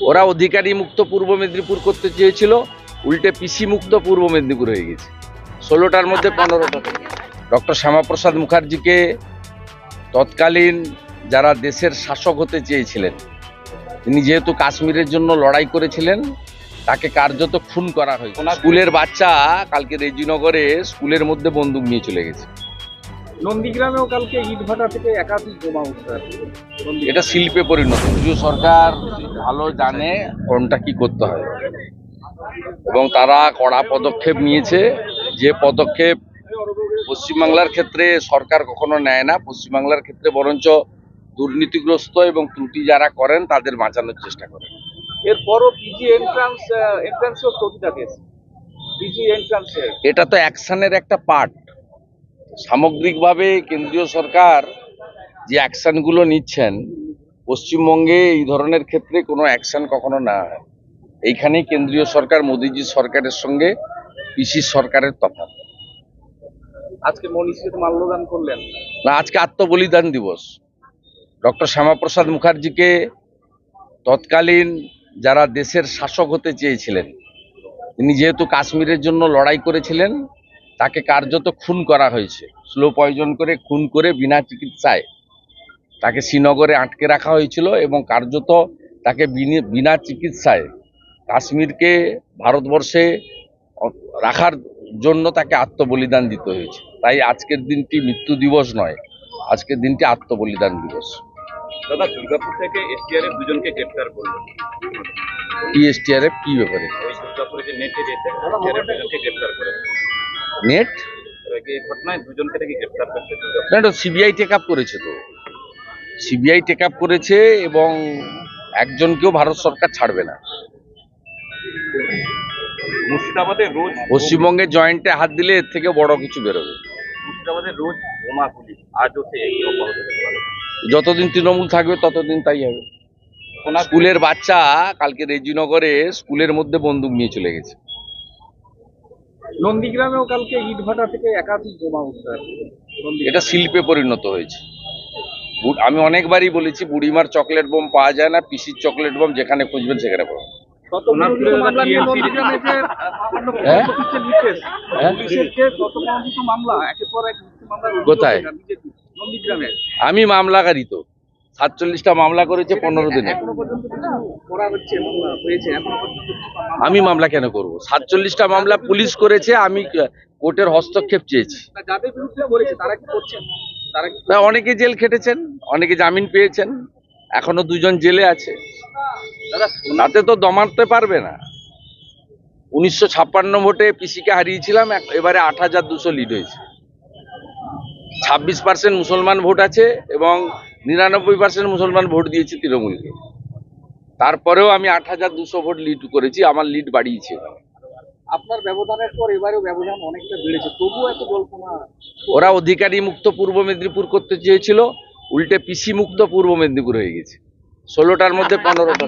ওরা অধিকারী মুক্ত পূর্ব মেদিনীপুর করতে চেয়েছিল উল্টে পিসি মুক্ত পূর্ব মেদিনীপুর হয়ে গেছে। ষোলোটার মধ্যে পনেরোটা। ডক্টর শ্যামাপ্রসাদ মুখার্জিকে তৎকালীন যারা দেশের শাসক হতে চেয়েছিলেন তিনি যেহেতু কাশ্মীরের জন্য লড়াই করেছিলেন তাকে কার্যত খুন করা হয়েছে। স্কুলের বাচ্চা কালকে রেজিনগরে স্কুলের মধ্যে বন্দুক নিয়ে চলে গেছে। নন্দীগ্রামেও কালকে ইটভাটা থেকে একাধিক বোমা। নন্দীগ্রামে। এটা শিল্পে পরিণত। কেন্দ্রীয় সরকার ভালো জানে কোনটা কি করতে হয়। এবং তারা কড়া পদক্ষেপ নিয়েছে। যে পদক্ষেপ পশ্চিমবাংলার ক্ষেত্রে সরকার কখনো নেয় না পশ্চিমবাংলার ক্ষেত্রে বরঞ্চ দুর্নীতিগ্রস্ত এবং ত্রুটি যারা করেন তাদের বাঁচানোর চেষ্টা করেন। এরপরও পিজি এন্ট্রান্স এন্ট্রান্সও স্থগিত আছে পিজি এন্ট্রান্সে এটা তো অ্যাকশনের একটা পার্ট সামগ্রিকভাবে কেন্দ্রীয় সরকার যে অ্যাকশনগুলো নিচ্ছেন পশ্চিমবঙ্গে এই ধরনের ক্ষেত্রে কোনো অ্যাকশন কখনো না হয়। এইখানেই কেন্দ্রীয় সরকার মোদীজি সরকারের সঙ্গে পিসি সরকারের তফাৎ। আজকে মনীষীর মাল্যদান করলেন। না আজকে আত্মবলিদান দিবস। ডক্টর শ্যামাপ্রসাদ মুখার্জিকে তৎকালীন যারা দেশের শাসক হতে চেয়েছিলেন তিনি যেহেতু কাশ্মীরের জন্য লড়াই করেছিলেন তাকে কার্যত খুন করা হয়েছে। স্লো পয়জন করে খুন করে বিনা চিকিৎসায় তাকে শ্রীনগরে আটকে রাখা হয়েছিল এবং কার্যত তাকে বিনা চিকিৎসায় কাশ্মীরকে ভারতবর্ষে রাখার জন্য তাকে আত্মবলিদান দিতে হয়েছে। তাই আজকের দিনটি মৃত্যু দিবস নয় আজকের দিনটি আত্মবলিদান দিবস। দাদা দুর্গাপুর থেকে এসটিআরএফ দুজনকে গ্রেপ্তার করল। কি এসটিআরএফ কি ব্যাপারে? দুর্গাপুরে যে নেটে গ্রেপ্তার করে নেট? না এটা সিবিআই টেক আপ করেছে তো। সিবিআই টেক আপ করেছে এবং একজনকেও ভারত সরকার ছাড়বে না। মুর্শিদাবাদে রোজ পশ্চিমবঙ্গে জয়েন্টে হাত দিলে এর থেকে বড় কিছু বেরোবে। মুর্শিদাবাদে রোজ বোমা গুলি। আজও যতদিন তৃণমূল থাকবে ততদিন তাই হবে। স্কুলের বাচ্চা কালকে রেজিনগরে স্কুলের মধ্যে বন্দুক নিয়ে চলে গেছে। নন্দীগ্রামেও কালকে ইটভাটা থেকে একাধিক বোমা। নন্দীগ্রামে। এটা শিল্পে পরিণত হয়েছে আমি অনেকবারই বলেছি বুড়িমার চকলেট বোম পাওয়া যায় না পিসির চকলেট বোম যেখানে খুঁজবেন সেখানে পাবেন হ্যাঁ? হ্যাঁ? কোথায়? আমি মামলাকারী তো সাতচল্লিশটা মামলা করেছে পনেরো দিনে আমি মামলা কেন করব? সাতচল্লিশটা মামলা পুলিশ করেছে আমি কোর্টের হস্তক্ষেপ চেয়েছি। অনেকে জেল খেটেছেন অনেকে জামিন পেয়েছেন এখনও দুজন জেলে আছে। তাতে তো দমাতে পারবে না। উনিশশো ছাপ্পান্ন ভোটে পিসিকে হারিয়েছিলাম এবারে আট হাজার দুশো লিড হয়েছে। ছাব্বিশ পার্সেন্ট মুসলমান ভোট আছে এবং নিরানব্বই পার্সেন্ট মুসলমান ভোট দিয়েছে তৃণমূলকে। তারপরেও আমি আট হাজার দুশো ভোট লিড করেছি আমার লিড বাড়িয়েছে। আপনার ব্যবধানের পর এবারেও ব্যবধান অনেকটা বেড়েছে তবুও এত জল্পনা। ওরা অধিকারী মুক্ত পূর্ব মেদিনীপুর করতে চেয়েছিল উল্টে পিসি মুক্ত পূর্ব মেদিনীপুর হয়ে গেছে। ষোলোটার মধ্যে পনেরোটা